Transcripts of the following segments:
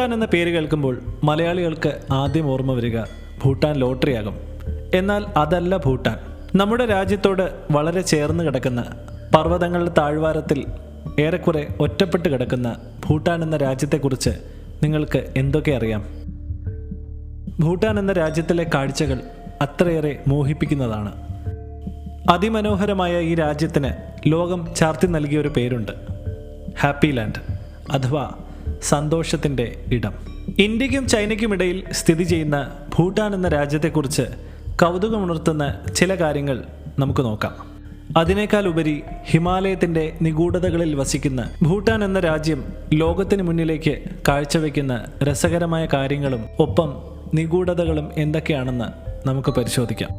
ഭൂട്ടാൻ എന്ന പേര് കേൾക്കുമ്പോൾ മലയാളികൾക്ക് ആദ്യം ഓർമ്മ വരിക ഭൂട്ടാൻ ലോട്ടറിയാകും. എന്നാൽ അതല്ല ഭൂട്ടാൻ. നമ്മുടെ രാജ്യത്തോട് വളരെ ചേർന്ന് കിടക്കുന്ന പർവതങ്ങളുടെ താഴ്വാരത്തിൽ ഏറെക്കുറെ ഒറ്റപ്പെട്ട് കിടക്കുന്ന ഭൂട്ടാൻ എന്ന രാജ്യത്തെക്കുറിച്ച് നിങ്ങൾക്ക് എന്തൊക്കെ അറിയാം? ഭൂട്ടാൻ എന്ന രാജ്യത്തിലെ കാഴ്ചകൾ അത്രയേറെ മോഹിപ്പിക്കുന്നതാണ്. അതിമനോഹരമായ ഈ രാജ്യത്തിന് ലോകം ചാർത്തി നൽകിയ ഒരു പേരുണ്ട്. ഹാപ്പി ലാൻഡ് അഥവാ സന്തോഷത്തിന്റെ ഇടം. ഇന്ത്യക്കും ചൈനയ്ക്കും ഇടയിൽ സ്ഥിതി ചെയ്യുന്ന ഭൂട്ടാൻ എന്ന രാജ്യത്തെക്കുറിച്ച് കൗതുകമുണർത്തുന്ന ചില കാര്യങ്ങൾ നമുക്ക് നോക്കാം. അതിനേക്കാൾ ഉപരി ഹിമാലയത്തിന്റെ നിഗൂഢതകളിൽ വസിക്കുന്ന ഭൂട്ടാൻ എന്ന രാജ്യം ലോകത്തിന് മുന്നിലേക്ക് കാഴ്ചവെക്കുന്ന രസകരമായ കാര്യങ്ങളും ഒപ്പം നിഗൂഢതകളും എന്തൊക്കെയാണെന്ന് നമുക്ക് പരിശോധിക്കാം.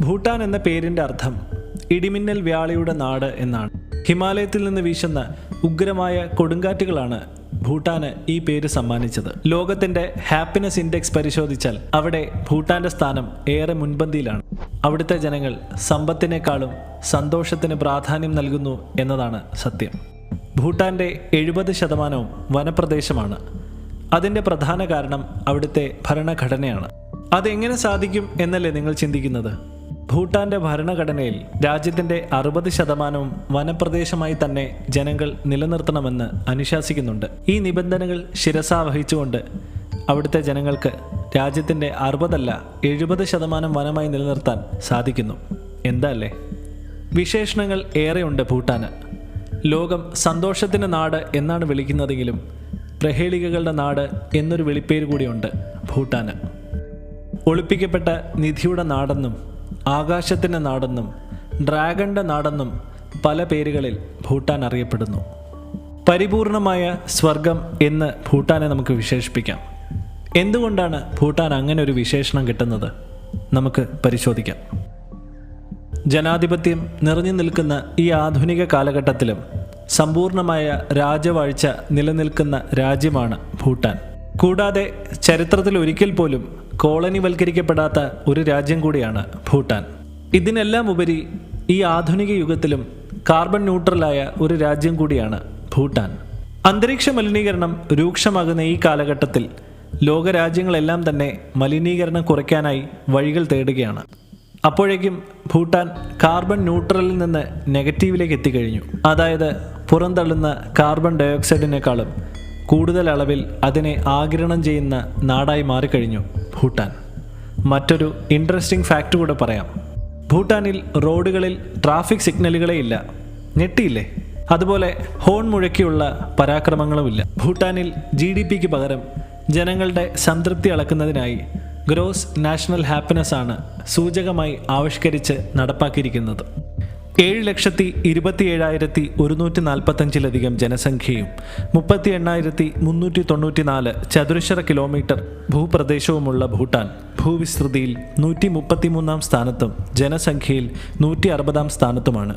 ഭൂട്ടാൻ എന്ന പേരിന്റെ അർത്ഥം ഇടിമിന്നൽ വ്യാളിയുടെ നാട് എന്നാണ്. ഹിമാലയത്തിൽ നിന്ന് വീശുന്ന ഉഗ്രമായ കൊടുങ്കാറ്റുകളാണ് ഭൂട്ടാന് ഈ പേര് സമ്മാനിച്ചത്. ലോകത്തിന്റെ ഹാപ്പിനെസ് ഇൻഡെക്സ് പരിശോധിച്ചാൽ അവിടെ ഭൂട്ടാന്റെ സ്ഥാനം ഏറെ മുൻപന്തിയിലാണ്. അവിടുത്തെ ജനങ്ങൾ സമ്പത്തിനേക്കാളും സന്തോഷത്തിന് പ്രാധാന്യം നൽകുന്നു എന്നതാണ് സത്യം. ഭൂട്ടാന്റെ എഴുപത് ശതമാനവും വനപ്രദേശമാണ്. അതിന്റെ പ്രധാന കാരണം അവിടുത്തെ ഭരണഘടനയാണ്. അതെങ്ങനെ സാധിക്കും എന്നല്ലേ നിങ്ങൾ ചിന്തിക്കുന്നത്? ഭൂട്ടാന്റെ ഭരണഘടനയിൽ രാജ്യത്തിന്റെ അറുപത് ശതമാനവും വനപ്രദേശമായി തന്നെ ജനങ്ങൾ നിലനിർത്തണമെന്ന് അനുശാസിക്കുന്നുണ്ട്. ഈ നിബന്ധനകൾ ശിരസാവഹിച്ചുകൊണ്ട് അവിടുത്തെ ജനങ്ങൾക്ക് രാജ്യത്തിന്റെ അറുപതല്ല എഴുപത് ശതമാനം വനമായി നിലനിർത്താൻ സാധിക്കുന്നു. എന്താ അല്ലേ? വിശേഷണങ്ങൾ ഏറെയുണ്ട് ഭൂട്ടാന്. ലോകം സന്തോഷത്തിന്റെ നാട് എന്നാണ് വിളിക്കുന്നതെങ്കിലും പ്രഹേളികകളുടെ നാട് എന്നൊരു വിളിപ്പേര് കൂടിയുണ്ട് ഭൂട്ടാന്. ഒളിപ്പിക്കപ്പെട്ട നിധിയുടെ നാടെന്നും ആകാശത്തിന്റെ നാടെന്നും ഡ്രാഗന്റെ നാടെന്നും പല പേരുകളിൽ ഭൂട്ടാൻ അറിയപ്പെടുന്നു. പരിപൂർണമായ സ്വർഗം എന്ന് ഭൂട്ടാനെ നമുക്ക് വിശേഷിപ്പിക്കാം. എന്തുകൊണ്ടാണ് ഭൂട്ടാൻ അങ്ങനെ ഒരു വിശേഷണം കിട്ടുന്നത്? നമുക്ക് പരിശോധിക്കാം. ജനാധിപത്യം നിറഞ്ഞു നിൽക്കുന്ന ഈ ആധുനിക കാലഘട്ടത്തിലും സമ്പൂർണമായ രാജവാഴ്ച നിലനിൽക്കുന്ന രാജ്യമാണ് ഭൂട്ടാൻ. കൂടാതെ ചരിത്രത്തിൽ ഒരിക്കൽ പോലും കോളനിവൽക്കരിക്കപ്പെടാത്ത ഒരു രാജ്യം കൂടിയാണ് ഭൂട്ടാൻ. ഇതിനെല്ലാം ഉപരി ഈ ആധുനിക യുഗത്തിലും കാർബൺ ന്യൂട്രലായ ഒരു രാജ്യം കൂടിയാണ് ഭൂട്ടാൻ. അന്തരീക്ഷ മലിനീകരണം രൂക്ഷമാകുന്ന ഈ കാലഘട്ടത്തിൽ ലോകരാജ്യങ്ങളെല്ലാം തന്നെ മലിനീകരണം കുറയ്ക്കാനായി വഴികൾ തേടുകയാണ്. അപ്പോഴേക്കും ഭൂട്ടാൻ കാർബൺ ന്യൂട്രലിൽ നിന്ന് നെഗറ്റീവിലേക്ക് എത്തിക്കഴിഞ്ഞു. അതായത് പുറന്തള്ളുന്ന കാർബൺ ഡയോക്സൈഡിനേക്കാളും കൂടുതൽ അളവിൽ അതിനെ ആഗിരണം ചെയ്യുന്ന നാടായി മാറിക്കഴിഞ്ഞു ഭൂട്ടാൻ. മറ്റൊരു ഇൻട്രസ്റ്റിംഗ് ഫാക്റ്റ് കൂടെ പറയാം. ഭൂട്ടാനിൽ റോഡുകളിൽ ട്രാഫിക് സിഗ്നലുകളേ ഇല്ല. ഞെട്ടിയില്ലേ? അതുപോലെ ഹോൺ മുഴക്കിയുള്ള പരാക്രമങ്ങളുമില്ല ഭൂട്ടാനിൽ ജി ഡി പിക്ക് പകരം ജനങ്ങളുടെ സംതൃപ്തി അളക്കുന്നതിനായി ഗ്രോസ് നാഷണൽ ഹാപ്പിനെസ് ആണ് സൂചകമായി ആവിഷ്കരിച്ച് നടപ്പാക്കിയിരിക്കുന്നത്. ഏഴ് ലക്ഷത്തി ഇരുപത്തി ഏഴായിരത്തി ഒരുന്നൂറ്റി നാൽപ്പത്തഞ്ചിലധികം ജനസംഖ്യയും മുപ്പത്തി എണ്ണായിരത്തി മുന്നൂറ്റി തൊണ്ണൂറ്റി നാല് ചതുരശ്ര കിലോമീറ്റർ ഭൂപ്രദേശവുമുള്ള ഭൂട്ടാൻ ഭൂവിസ്തൃതിയിൽ നൂറ്റി മുപ്പത്തിമൂന്നാം സ്ഥാനത്തും ജനസംഖ്യയിൽ നൂറ്റി അറുപതാം സ്ഥാനത്തുമാണ്.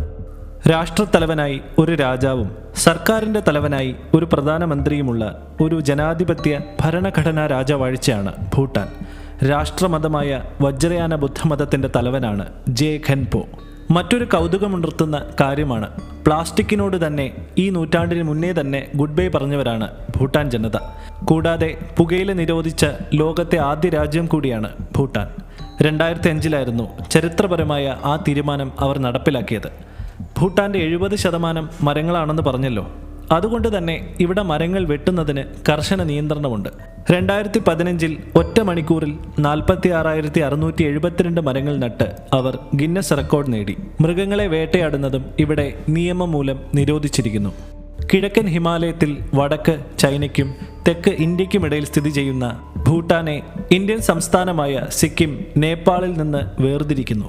രാഷ്ട്രത്തലവനായി ഒരു രാജാവും സർക്കാരിന്റെ തലവനായി ഒരു പ്രധാനമന്ത്രിയുമുള്ള ഒരു ജനാധിപത്യ ഭരണഘടനാ രാജവാഴ്ചയാണ് ഭൂട്ടാൻ. രാഷ്ട്രമതമായ വജ്രയാന ബുദ്ധമതത്തിന്റെ തലവനാണ് ജെ ഖൻപോ. മറ്റൊരു കൗതുകമുണർത്തുന്ന കാര്യമാണ്. പ്ലാസ്റ്റിക്കിനോട് തന്നെ ഈ നൂറ്റാണ്ടിന് മുന്നേ തന്നെ ഗുഡ് ബൈ പറഞ്ഞവരാണ് ഭൂട്ടാൻ ജനത. കൂടാതെ പുകയില നിരോധിച്ച ലോകത്തെ ആദ്യ രാജ്യം കൂടിയാണ് ഭൂട്ടാൻ. രണ്ടായിരത്തി അഞ്ചിലായിരുന്നു ചരിത്രപരമായ ആ തീരുമാനം അവർ നടപ്പിലാക്കിയത്. ഭൂട്ടാന്റെ എഴുപത് ശതമാനം മരങ്ങളാണെന്ന് പറഞ്ഞല്ലോ. അതുകൊണ്ട് തന്നെ ഇവിടെ മരങ്ങൾ വെട്ടുന്നതിന് കർശന നിയന്ത്രണമുണ്ട്. രണ്ടായിരത്തി പതിനഞ്ചിൽ ഒറ്റ മണിക്കൂറിൽ നാൽപ്പത്തി ആറായിരത്തി അറുന്നൂറ്റി എഴുപത്തിരണ്ട് മരങ്ങൾ നട്ട് അവർ ഗിന്നസ് റെക്കോർഡ് നേടി. മൃഗങ്ങളെ വേട്ടയാടുന്നതും ഇവിടെ നിയമം മൂലം നിരോധിച്ചിരിക്കുന്നു. കിഴക്കൻ ഹിമാലയത്തിൽ വടക്ക് ചൈനയ്ക്കും തെക്ക് ഇന്ത്യക്കുമിടയിൽ സ്ഥിതി ചെയ്യുന്ന ഭൂട്ടാനെ ഇന്ത്യൻ സംസ്ഥാനമായ സിക്കിം നേപ്പാളിൽ നിന്ന് വേർതിരിക്കുന്നു.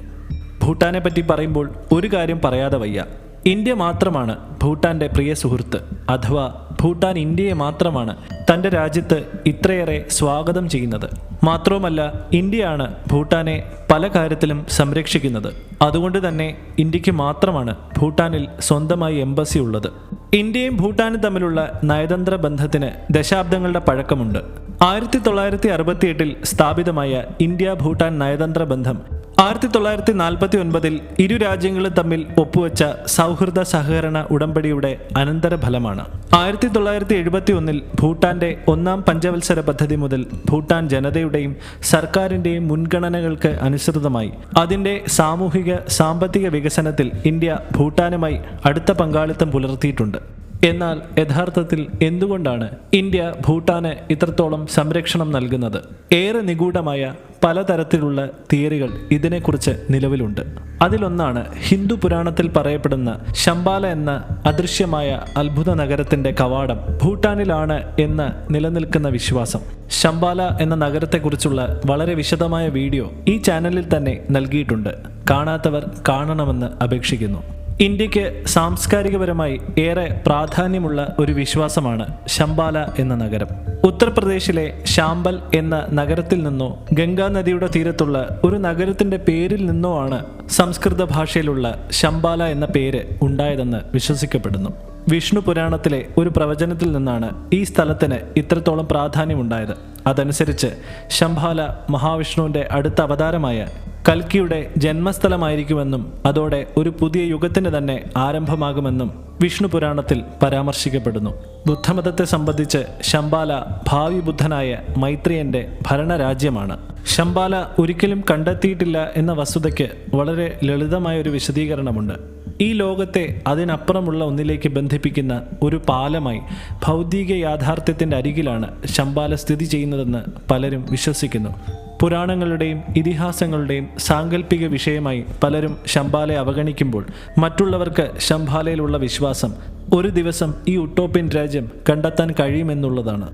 ഭൂട്ടാനെ പറ്റി പറയുമ്പോൾ ഒരു കാര്യം പറയാതെ വയ്യ. ഇന്ത്യ മാത്രമാണ് ഭൂട്ടാന്റെ പ്രിയ സുഹൃത്ത്. അഥവാ ഭൂട്ടാൻ ഇന്ത്യയെ മാത്രമാണ് തന്റെ രാജ്യത്ത് ഇത്രയേറെ സ്വാഗതം ചെയ്യുന്നത്. മാത്രവുമല്ല ഇന്ത്യയാണ് ഭൂട്ടാനെ പല കാര്യത്തിലും സംരക്ഷിക്കുന്നത്. അതുകൊണ്ട് തന്നെ ഇന്ത്യയ്ക്ക് മാത്രമാണ് ഭൂട്ടാനിൽ സ്വന്തമായി എംബസി ഉള്ളത്. ഇന്ത്യയും ഭൂട്ടാനും തമ്മിലുള്ള നയതന്ത്ര ബന്ധത്തിന് ദശാബ്ദങ്ങളുടെ പഴക്കമുണ്ട്. ആയിരത്തി തൊള്ളായിരത്തി അറുപത്തിയെട്ടിൽ സ്ഥാപിതമായ ഇന്ത്യ ഭൂട്ടാൻ നയതന്ത്ര ബന്ധം ആയിരത്തി തൊള്ളായിരത്തി നാൽപ്പത്തി ഒൻപതിൽ ഇരു രാജ്യങ്ങളും തമ്മിൽ ഒപ്പുവെച്ച സൗഹൃദ സഹകരണ ഉടമ്പടിയുടെ അനന്തരഫലമാണ്. ആയിരത്തി തൊള്ളായിരത്തി എഴുപത്തി ഒന്നിൽ ഭൂട്ടാന്റെ ഒന്നാം പഞ്ചവത്സര പദ്ധതി മുതൽ ഭൂട്ടാൻ ജനതയുടെയും സർക്കാരിന്റെയും മുൻഗണനകൾക്ക് അനുസൃതമായി. അതിന്റെ സാമൂഹിക സാമ്പത്തിക വികസനത്തിൽ ഇന്ത്യ ഭൂട്ടാനുമായി അടുത്ത പങ്കാളിത്തം പുലർത്തിയിട്ടുണ്ട്. എന്നാൽ യഥാർത്ഥത്തിൽ എന്തുകൊണ്ടാണ് ഇന്ത്യ ഭൂട്ടാന് ഇത്രത്തോളം സംരക്ഷണം നൽകുന്നത്? ഏറെ നിഗൂഢമായ പലതരത്തിലുള്ള തിയറികൾ ഇതിനെക്കുറിച്ച് നിലവിലുണ്ട്. അതിലൊന്നാണ് ഹിന്ദു പുരാണത്തിൽ പറയപ്പെടുന്ന ശംബാല എന്ന അദൃശ്യമായ അത്ഭുത നഗരത്തിന്റെ കവാടം ഭൂട്ടാനിലാണ് എന്ന് നിലനിൽക്കുന്ന വിശ്വാസം. ശംബാല എന്ന നഗരത്തെക്കുറിച്ചുള്ള വളരെ വിശദമായ വീഡിയോ ഈ ചാനലിൽ തന്നെ നൽകിയിട്ടുണ്ട്. കാണാത്തവർ കാണണമെന്ന് അപേക്ഷിക്കുന്നു. ഇന്ത്യയ്ക്ക് സാംസ്കാരികപരമായി ഏറെ പ്രാധാന്യമുള്ള ഒരു വിശ്വാസമാണ് ശംബാല എന്ന നഗരം. ഉത്തർപ്രദേശിലെ ശാംബൽ എന്ന നഗരത്തിൽ നിന്നോ ഗംഗാ നദിയുടെ തീരത്തുള്ള ഒരു നഗരത്തിന്റെ പേരിൽ നിന്നോ ആണ് സംസ്കൃത ഭാഷയിലുള്ള ശംബാല എന്ന പേര് ഉണ്ടായതെന്ന് വിശ്വസിക്കപ്പെടുന്നു. വിഷ്ണു പുരാണത്തിലെ ഒരു പ്രവചനത്തിൽ നിന്നാണ് ഈ സ്ഥലത്തിന് ഇത്രത്തോളം പ്രാധാന്യമുണ്ടായത്. അതനുസരിച്ച് ശംഭാല മഹാവിഷ്ണുവിന്റെ അടുത്ത അവതാരമായ കൽക്കിയുടെ ജന്മസ്ഥലമായിരിക്കുമെന്നും അതോടെ ഒരു പുതിയ യുഗത്തിന് തന്നെ ആരംഭമാകുമെന്നും വിഷ്ണു പുരാണത്തിൽ പരാമർശിക്കപ്പെടുന്നു. ബുദ്ധമതത്തെ സംബന്ധിച്ച് ശംബാല ഭാവി ബുദ്ധനായ മൈത്രിയന്റെ ഭരണരാജ്യമാണ്. ശംബാല ഒരിക്കലും കണ്ടെത്തിയിട്ടില്ല എന്ന വസ്തുതയ്ക്ക് വളരെ ലളിതമായ ഒരു വിശദീകരണമുണ്ട്. ഈ ലോകത്തെ അതിനപ്പുറമുള്ള ഒന്നിലേക്ക് ബന്ധിപ്പിക്കുന്ന ഒരു പാലമായി ഭൗതിക യാഥാർത്ഥ്യത്തിന്റെ അരികിലാണ് ശംബാല സ്ഥിതി ചെയ്യുന്നതെന്ന് പലരും വിശ്വസിക്കുന്നു. പുരാണങ്ങളുടെയും ഇതിഹാസങ്ങളുടെയും സാങ്കല്പിക വിഷയമായി പലരും ശംബാലെ അവഗണിക്കുമ്പോൾ മറ്റുള്ളവർക്ക് ശംബാലയിലുള്ള വിശ്വാസം ഒരു ദിവസം ഈ ഉട്ടോപ്യൻ രാജ്യം കണ്ടെത്താൻ കഴിയുമെന്നുള്ളതാണ്.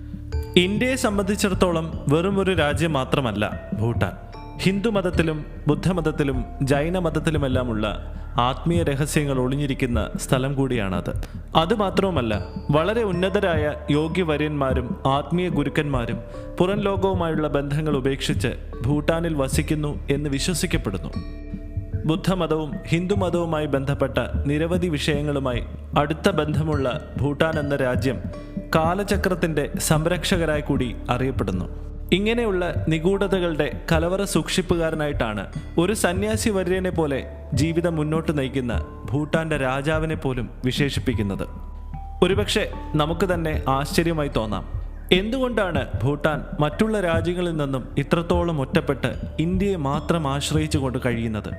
ഇന്ത്യയെ സംബന്ധിച്ചിടത്തോളം വെറും ഒരു രാജ്യം മാത്രമല്ല ഭൂട്ടാൻ. ഹിന്ദു മതത്തിലും ബുദ്ധമതത്തിലും ജൈനമതത്തിലുമെല്ലാമുള്ള ആത്മീയ രഹസ്യങ്ങൾ ഒളിഞ്ഞിരിക്കുന്ന സ്ഥലം കൂടിയാണത്. അതുമാത്രവുമല്ല വളരെ ഉന്നതരായ യോഗ്യവര്യന്മാരും ആത്മീയ ഗുരുക്കന്മാരും പുറം ലോകവുമായുള്ള ബന്ധങ്ങൾ ഉപേക്ഷിച്ച് ഭൂട്ടാനിൽ വസിക്കുന്നു എന്ന് വിശ്വസിക്കപ്പെടുന്നു. ബുദ്ധമതവും ഹിന്ദുമതവുമായി ബന്ധപ്പെട്ട നിരവധി വിഷയങ്ങളുമായി അടുത്ത ബന്ധമുള്ള ഭൂട്ടാൻ എന്ന രാജ്യം കാലചക്രത്തിന്റെ സംരക്ഷകരായി കൂടി അറിയപ്പെടുന്നു. ഇങ്ങനെയുള്ള നിഗൂഢതകളുടെ കലവറ സൂക്ഷിപ്പുകാരനായിട്ടാണ് ഒരു സന്യാസി വര്യനെ പോലെ ജീവിതം മുന്നോട്ട് നയിക്കുന്ന ഭൂട്ടാന്റെ രാജാവിനെ പോലും വിശേഷിപ്പിക്കുന്നത്. ഒരുപക്ഷെ നമുക്ക് തന്നെ ആശ്ചര്യമായി തോന്നാം. എന്തുകൊണ്ടാണ് ഭൂട്ടാൻ മറ്റുള്ള രാജ്യങ്ങളിൽ നിന്നും ഇത്രത്തോളം ഒറ്റപ്പെട്ട് ഇന്ത്യയെ മാത്രം ആശ്രയിച്ചു കൊണ്ട് കഴിയുന്നത്?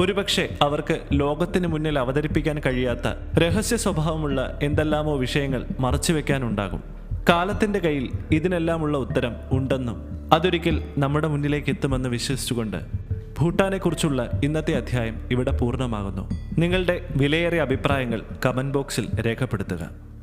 ഒരുപക്ഷെ അവർക്ക് ലോകത്തിന് മുന്നിൽ അവതരിപ്പിക്കാൻ കഴിയാത്ത രഹസ്യ സ്വഭാവമുള്ള എന്തെല്ലാമോ വിഷയങ്ങൾ മറച്ചുവെക്കാനുണ്ടാകും കാലത്തിന്റെ കയ്യിൽ ഇതിനെല്ലാമുള്ള ഉത്തരം ഉണ്ടെന്നും അതൊരിക്കൽ നമ്മുടെ മുന്നിലേക്ക് എത്തുമെന്ന് വിശ്വസിച്ചുകൊണ്ട് ഭൂട്ടാനെക്കുറിച്ചുള്ള ഇന്നത്തെ അധ്യായം ഇവിടെ പൂർണമാകുന്നു. നിങ്ങളുടെ വിലയേറിയ അഭിപ്രായങ്ങൾ കമന്റ് ബോക്സിൽ രേഖപ്പെടുത്തുക.